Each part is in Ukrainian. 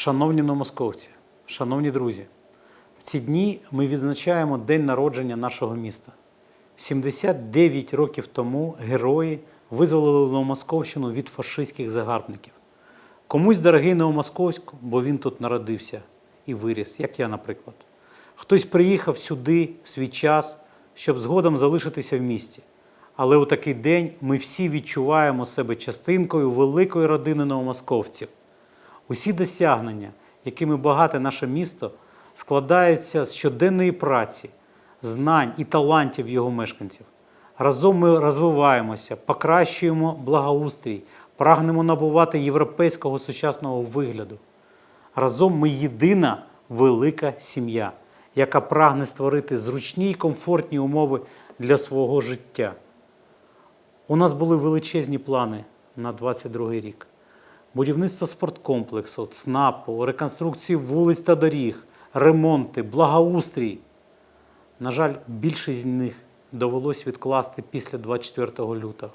Шановні новомосковці, шановні друзі, в ці дні ми відзначаємо день народження нашого міста. 79 років тому герої визволили Новомосковщину від фашистських загарбників. Комусь дорогий Новомосковськ, бо він тут народився і виріс, як я, наприклад. Хтось приїхав сюди в свій час, щоб згодом залишитися в місті. Але у такий день ми всі відчуваємо себе частинкою великої родини новомосковців. Усі досягнення, якими багате наше місто, складаються з щоденної праці, знань і талантів його мешканців. Разом ми розвиваємося, покращуємо благоустрій, прагнемо набувати європейського сучасного вигляду. Разом ми єдина велика сім'я, яка прагне створити зручні й комфортні умови для свого життя. У нас були величезні плани на 22 рік. Будівництво спорткомплексу, ЦНАПу, реконструкції вулиць та доріг, ремонти, благоустрій. На жаль, більшість з них довелось відкласти після 24 лютого.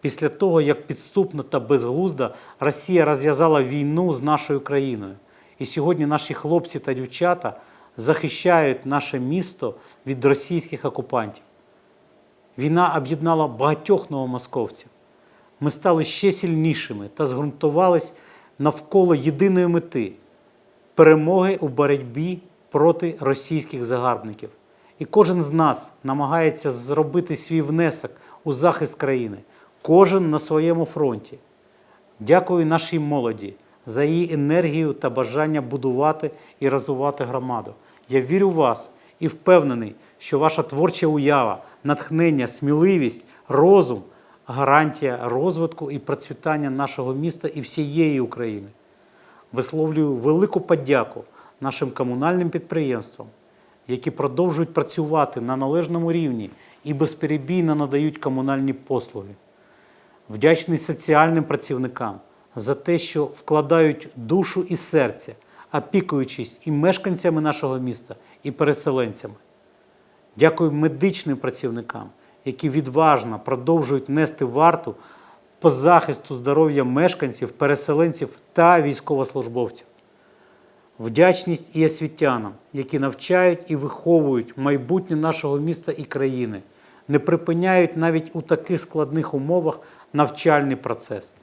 Після того, як підступно та безглуздо Росія розв'язала війну з нашою країною. І сьогодні наші хлопці та дівчата захищають наше місто від російських окупантів. Війна об'єднала багатьох новомосковців. Ми стали ще сильнішими та зґрунтувались навколо єдиної мети перемоги у боротьбі проти російських загарбників. І кожен з нас намагається зробити свій внесок у захист країни, кожен на своєму фронті. Дякую нашій молоді за її енергію та бажання будувати і розвивати громаду. Я вірю в вас і впевнений, що ваша творча уява, натхнення, сміливість, розум гарантія розвитку і процвітання нашого міста і всієї України. Висловлюю велику подяку нашим комунальним підприємствам, які продовжують працювати на належному рівні і безперебійно надають комунальні послуги. Вдячний соціальним працівникам за те, що вкладають душу і серце, опікуючись і мешканцями нашого міста, і переселенцями. Дякую медичним працівникам, які відважно продовжують нести варту по захисту здоров'я мешканців, переселенців та військовослужбовців. Вдячність і освітянам, які навчають і виховують майбутнє нашого міста і країни, не припиняють навіть у таких складних умовах навчальний процес.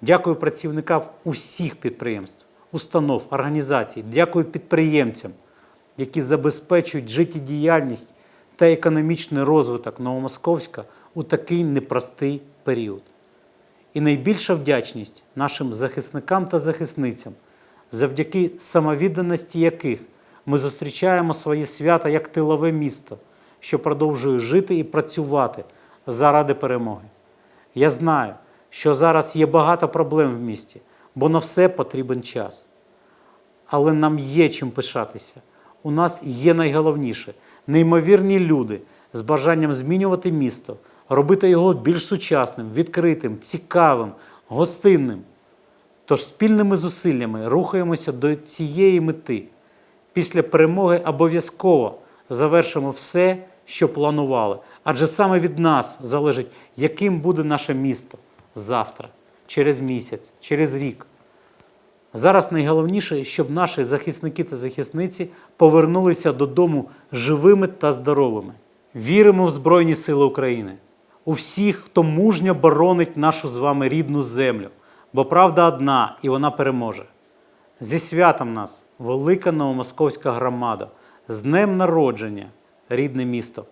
Дякую працівникам усіх підприємств, установ, організацій. Дякую підприємцям, які забезпечують життєдіяльність та економічний розвиток Новомосковська у такий непростий період. І найбільша вдячність нашим захисникам та захисницям, завдяки самовідданості яких ми зустрічаємо своє свято як тилове місто, що продовжує жити і працювати заради перемоги. Я знаю, що зараз є багато проблем в місті, бо на все потрібен час. Але нам є чим пишатися. У нас є найголовніше неймовірні люди з бажанням змінювати місто, робити його більш сучасним, відкритим, цікавим, гостинним. Тож спільними зусиллями рухаємося до цієї мети. Після перемоги обов'язково завершимо все, що планували. Адже саме від нас залежить, яким буде наше місто завтра, через місяць, через рік. Зараз найголовніше, щоб наші захисники та захисниці повернулися додому живими та здоровими. Віримо в Збройні Сили України, у всіх, хто мужньо боронить нашу з вами рідну землю, бо правда одна і вона переможе. Зі святом нас, велика новомосковська громада, з днем народження, рідне місто.